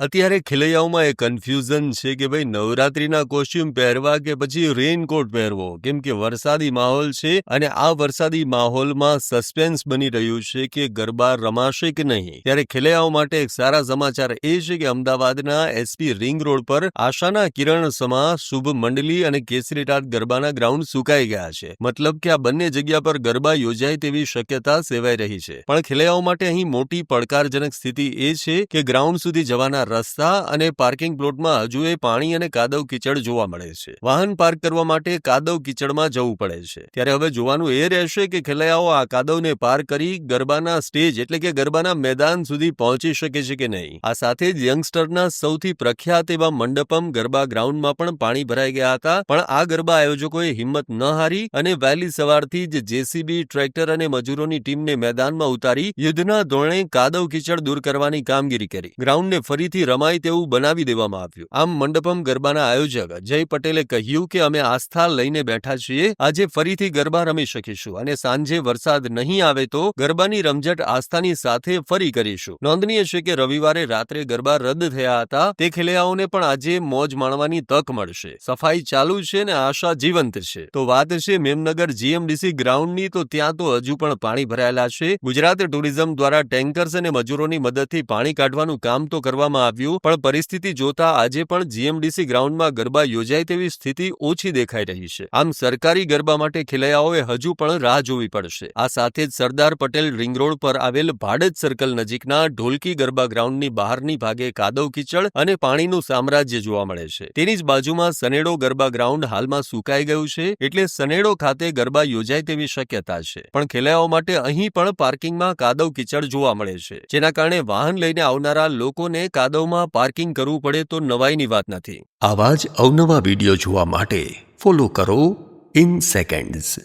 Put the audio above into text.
અત્યારે ખેલૈયાઓમાં એ કન્ફ્યુઝન છે કે ભાઈ નવરાત્રીના કોસ્ટ્યુમ પહેરવા કે પછી રેઇનકોટ પહેરવો? કેમ કે વરસાદી માહોલ છે અને આ વરસાદી માહોલમાં સસ્પેન્સ બની રહ્યું છે કે ગરબા રમાશે કે નહીં. ત્યારે ખેલૈયાઓ માટે એક સારા સમાચાર એ છે કે અમદાવાદના એસપી રિંગ રોડ પર આશાના કિરણ સમા, શુભ મંડલી અને કેસરીટાટ ગરબાના ગ્રાઉન્ડ સુકાઈ ગયા છે. મતલબ કે આ બંને જગ્યા પર ગરબા યોજાય તેવી શક્યતા સેવાઈ રહી છે. પણ ખેલૈયાઓ માટે અહીં મોટી પડકારજનક સ્થિતિ એ છે કે ગ્રાઉન્ડ સુધી જવાના રસ્તા અને પાર્કિંગ પ્લોટમાં હજુ એ પાણી અને કાદવ કીચડ જોવા મળે છે. વાહન પાર્ક કરવા માટે કાદવ કીચડમાં જવું પડે છે. ત્યારે હવે જોવાનું એ રહેશે કે ખેલૈયાઓ આ કાદવને પાર કરી ગરબાના સ્ટેજ એટલે કે ગરબાના મેદાન સુધી પહોંચી શકે છે કે નહીં. આ સાથે જ યંગસ્ટરના સૌથી પ્રખ્યાત એવા મંડપમ ગરબા ગ્રાઉન્ડમાં પણ પાણી ભરાઈ ગયા હતા. પણ આ ગરબા આયોજકોએ હિંમત ન હારી અને વહેલી સવારથી જ જેસીબી, ટ્રેક્ટર અને મજૂરોની ટીમને મેદાનમાં ઉતારી યુદ્ધના ધોરણે કાદવ કીચડ દૂર કરવાની કામગીરી કરી. ગ્રાઉન્ડને ફરીથી રમાય તેવું બનાવી દેવામાં આવ્યું. આમ મંડપમ ગરબાના આયોજક જય પટેલે કહ્યું કે અમે આસ્થા લઈને બેઠા છીએ. આજે ફરીથી ગરબા રમી શકીશું અને સાંજે વરસાદ નહીં આવે તો ગરબાની રમઝટ આસ્થાની સાથે ફરી કરીશું. નોંધનીય છે કે રવિવારે રાત્રે ગરબા રદ થયા હતા. તે ખેલૈયાઓને પણ આજે મોજ માણવાની તક મળશે. સફાઈ ચાલુ છે ને આશા જીવંત છે. તો વાત છે મેમનગર જીએમડીસી ગ્રાઉન્ડની, તો ત્યાં તો હજુ પણ પાણી ભરાયેલા છે. ગુજરાત ટુરિઝમ દ્વારા ટેન્કર્સ અને મજૂરોની મદદથી પાણી કાઢવાનું કામ તો કરવામાં આવ્યું, પણ પરિસ્થિતિ જોતા આજે પણ જીએમડીસી ગ્રાઉન્ડમાં ગરબા યોજાય તેવી સ્થિતિ ઓછી દેખાઈ રહી છે. આમ સરકારી ગરબા માટે ખેલૈયાઓએ હજુ પણ રાહ જોવી પડશે. આ સાથે જ સરદાર પટેલ રિંગ રોડ પર આવેલ ભાડજ સર્કલ નજીકના ઢોલકી ગરબા ગ્રાઉન્ડની બહારની ભાગે કાદવ કીચડ અને પાણીનું સામ્રાજ્ય જોવા મળે છે. તેની જ બાજુમાં સનેડો ગરબા ગ્રાઉન્ડ હાલમાં સુકાઈ ગયું છે, એટલે સનેડો ખાતે ગરબા યોજાય તેવી શક્યતા છે. પણ ખેલૈયાઓ માટે અહીં પણ પાર્કિંગમાં કાદવ કીચડ જોવા મળે છે, જેના કારણે વાહન લઈને આવનારા લોકોને કાદવમાં પાર્કિંગ કરવું પડે તો નવાઈની વાત નથી. આવા જ અવનવા વીડિયો જોવા માટે ફોલો કરો ઇન સેકન્ડ્સ.